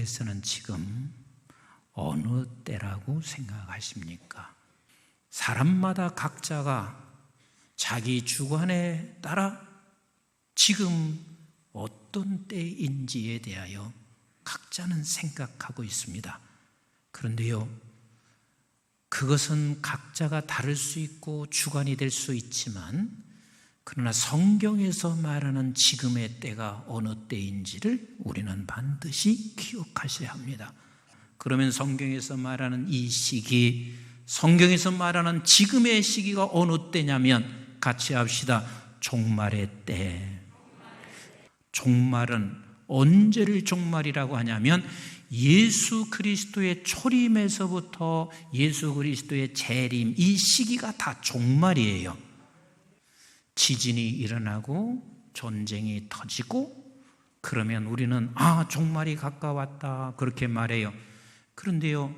하나님께서는 지금 어느 때라고 생각하십니까? 사람마다 각자가 자기 주관에 따라 지금 어떤 때인지에 대하여 각자는 생각하고 있습니다. 그런데요, 그것은 각자가 다를 수 있고 주관이 될 수 있지만, 그러나 성경에서 말하는 지금의 때가 어느 때인지를 우리는 반드시 기억하셔야 합니다. 그러면 성경에서 말하는 이 시기, 성경에서 말하는 지금의 시기가 어느 때냐면 같이 합시다. 종말의 때. 종말은 언제를 종말이라고 하냐면 예수 그리스도의 초림에서부터 예수 그리스도의 재림 이 시기가 다 종말이에요. 지진이 일어나고 전쟁이 터지고 그러면 우리는 아 종말이 가까웠다 그렇게 말해요. 그런데요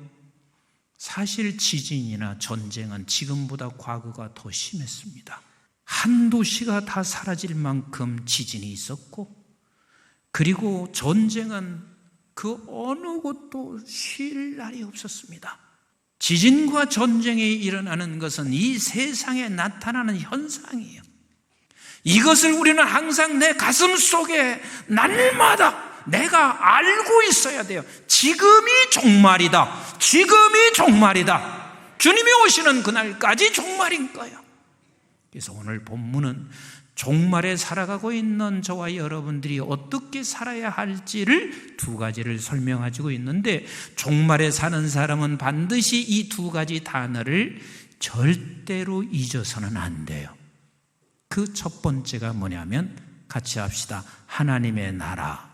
사실 지진이나 전쟁은 지금보다 과거가 더 심했습니다. 한 도시가 다 사라질 만큼 지진이 있었고 그리고 전쟁은 그 어느 곳도 쉴 날이 없었습니다. 지진과 전쟁이 일어나는 것은 이 세상에 나타나는 현상이에요. 이것을 우리는 항상 내 가슴 속에 날마다 내가 알고 있어야 돼요. 지금이 종말이다. 지금이 종말이다. 주님이 오시는 그날까지 종말인 거예요. 그래서 오늘 본문은 종말에 살아가고 있는 저와 여러분들이 어떻게 살아야 할지를 두 가지를 설명하고 있는데 종말에 사는 사람은 반드시 이 두 가지 단어를 절대로 잊어서는 안 돼요. 그 첫 번째가 뭐냐면 같이 합시다. 하나님의 나라.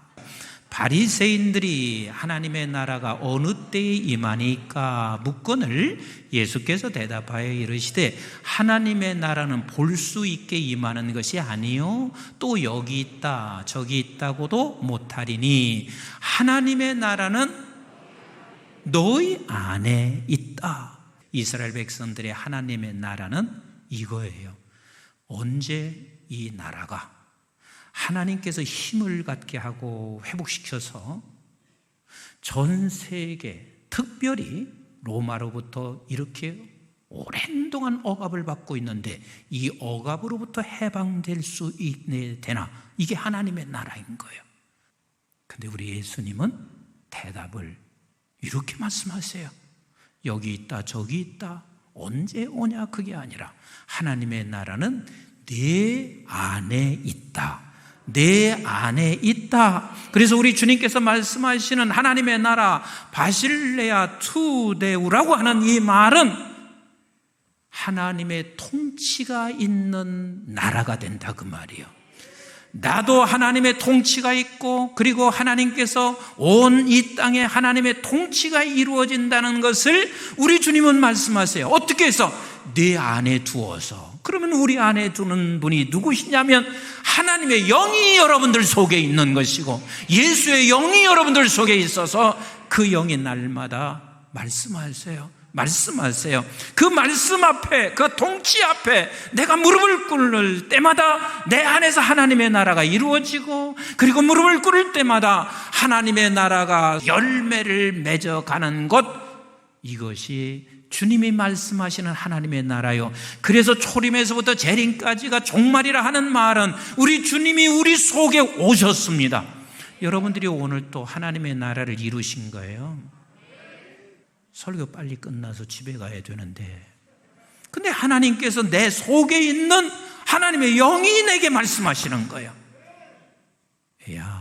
바리새인들이 하나님의 나라가 어느 때에 임하니까 묻건을 예수께서 대답하여 이르시되 하나님의 나라는 볼 수 있게 임하는 것이 아니요 또 여기 있다 저기 있다고도 못하리니 하나님의 나라는 너희 안에 있다 이스라엘 백성들의 하나님의 나라는 이거예요 언제 이 나라가 하나님께서 힘을 갖게 하고 회복시켜서 전 세계, 특별히 로마로부터 이렇게 오랜 동안 억압을 받고 있는데 이 억압으로부터 해방될 수 있네 되나 이게 하나님의 나라인 거예요. 근데 우리 예수님은 대답을 이렇게 말씀하세요. 여기 있다 저기 있다 언제 오냐 그게 아니라 하나님의 나라는 내 안에 있다. 내 안에 있다. 그래서 우리 주님께서 말씀하시는 하나님의 나라 바실레아 투데우라고 하는 이 말은 하나님의 통치가 있는 나라가 된다 그 말이에요. 나도 하나님의 통치가 있고 그리고 하나님께서 온 이 땅에 하나님의 통치가 이루어진다는 것을 우리 주님은 말씀하세요. 어떻게 해서 내 안에 두어서 그러면 우리 안에 두는 분이 누구시냐면 하나님의 영이 여러분들 속에 있는 것이고 예수의 영이 여러분들 속에 있어서 그 영이 날마다 말씀하세요. 말씀하세요. 그 말씀 앞에, 그 통치 앞에 내가 무릎을 꿇을 때마다 내 안에서 하나님의 나라가 이루어지고 그리고 무릎을 꿇을 때마다 하나님의 나라가 열매를 맺어가는 것 이것이 주님이 말씀하시는 하나님의 나라요. 그래서 초림에서부터 재림까지가 종말이라 하는 말은 우리 주님이 우리 속에 오셨습니다. 여러분들이 오늘 또 하나님의 나라를 이루신 거예요. 설교 빨리 끝나서 집에 가야 되는데. 근데 하나님께서 내 속에 있는 하나님의 영이 내게 말씀하시는 거예요. 야,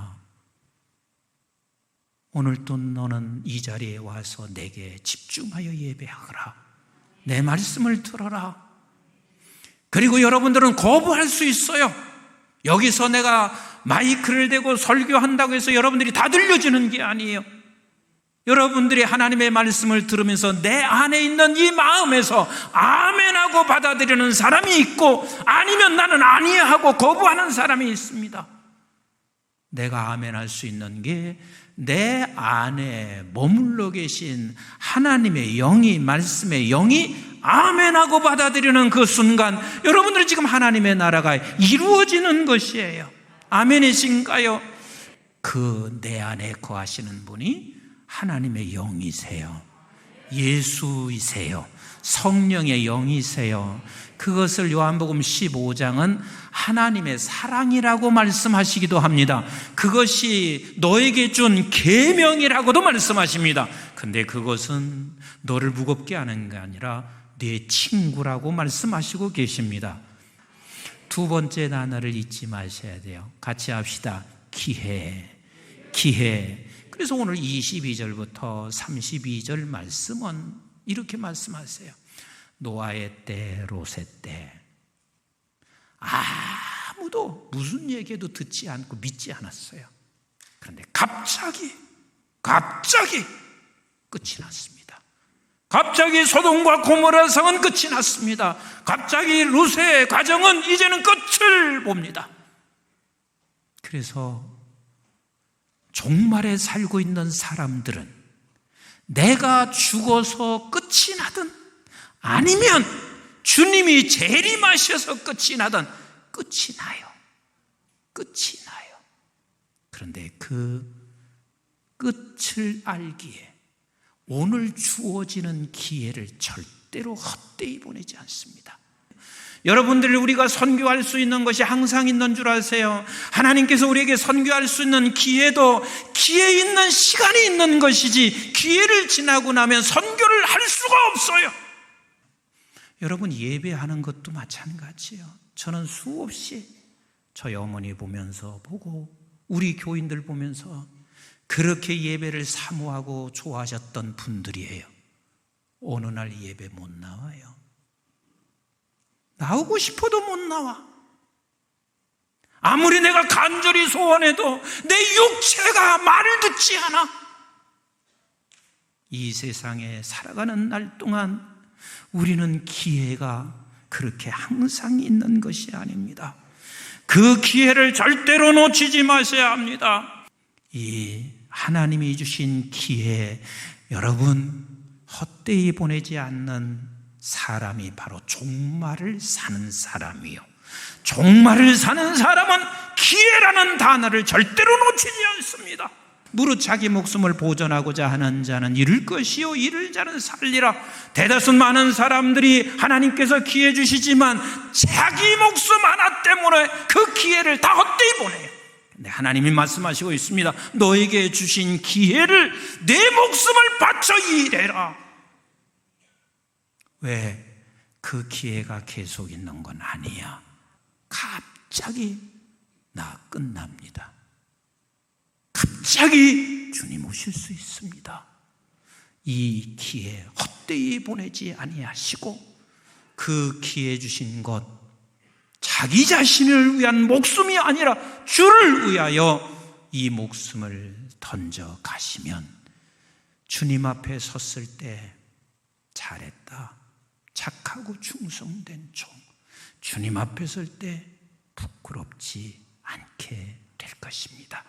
오늘 또 너는 이 자리에 와서 내게 집중하여 예배하거라. 내 말씀을 들어라. 그리고 여러분들은 거부할 수 있어요. 여기서 내가 마이크를 대고 설교한다고 해서 여러분들이 다 들려지는 게 아니에요. 여러분들이 하나님의 말씀을 들으면서 내 안에 있는 이 마음에서 아멘하고 받아들이는 사람이 있고 아니면 나는 아니야 하고 거부하는 사람이 있습니다. 내가 아멘할 수 있는 게 내 안에 머물러 계신 하나님의 영이 말씀의 영이 아멘하고 받아들이는 그 순간 여러분들이 지금 하나님의 나라가 이루어지는 것이에요. 아멘이신가요? 그 내 안에 거하시는 분이 하나님의 영이세요. 예수이세요. 성령의 영이세요. 그것을 요한복음 15장은 하나님의 사랑이라고 말씀하시기도 합니다. 그것이 너에게 준 계명이라고도 말씀하십니다. 근데 그것은 너를 무겁게 하는 게 아니라 내 친구라고 말씀하시고 계십니다. 두 번째 단어를 잊지 마셔야 돼요. 같이 합시다. 기회. 기회. 그래서 오늘 22절부터 32절 말씀은 이렇게 말씀하세요. 노아의 때, 롯의 때. 아무도 무슨 얘기도 듣지 않고 믿지 않았어요. 그런데 갑자기, 갑자기 끝이 났습니다. 갑자기 소돔과 고모라 성은 끝이 났습니다. 갑자기 롯의 가정은 이제는 끝을 봅니다. 그래서 종말에 살고 있는 사람들은 내가 죽어서 끝이 나든 아니면 주님이 재림하셔서 끝이 나든 끝이 나요. 끝이 나요. 그런데 그 끝을 알기에 오늘 주어지는 기회를 절대로 헛되이 보내지 않습니다. 여러분들 우리가 선교할 수 있는 것이 항상 있는 줄 아세요. 하나님께서 우리에게 선교할 수 있는 기회도 기회 있는 시간이 있는 것이지 기회를 지나고 나면 선교를 할 수가 없어요. 여러분 예배하는 것도 마찬가지예요. 저는 수없이 저희 어머니 보면서 보고 우리 교인들 보면서 그렇게 예배를 사모하고 좋아하셨던 분들이에요. 어느 날 예배 못 나와요. 나오고 싶어도 못 나와. 아무리 내가 간절히 소원해도 내 육체가 말을 듣지 않아. 이 세상에 살아가는 날 동안 우리는 기회가 그렇게 항상 있는 것이 아닙니다. 그 기회를 절대로 놓치지 마셔야 합니다. 이 하나님이 주신 기회, 여러분, 헛되이 보내지 않는 사람이 바로 종말을 사는 사람이요. 종말을 사는 사람은 기회라는 단어를 절대로 놓치지 않습니다. 무릇 자기 목숨을 보존하고자 하는 자는 잃을 것이요 잃을 자는 살리라. 대다수 많은 사람들이 하나님께서 기회 주시지만 자기 목숨 하나 때문에 그 기회를 다 헛되이 보내요. 근데 하나님이 말씀하시고 있습니다. 너에게 주신 기회를 내 목숨을 바쳐 일해라. 왜? 그 기회가 계속 있는 건 아니야. 갑자기 나 끝납니다. 갑자기 주님 오실 수 있습니다. 이 기회 헛되이 보내지 아니하시고 그 기회 주신 것 자기 자신을 위한 목숨이 아니라 주를 위하여 이 목숨을 던져 가시면 주님 앞에 섰을 때 잘했다. 착하고 충성된 종. 주님 앞에 설 때 부끄럽지 않게 될 것입니다.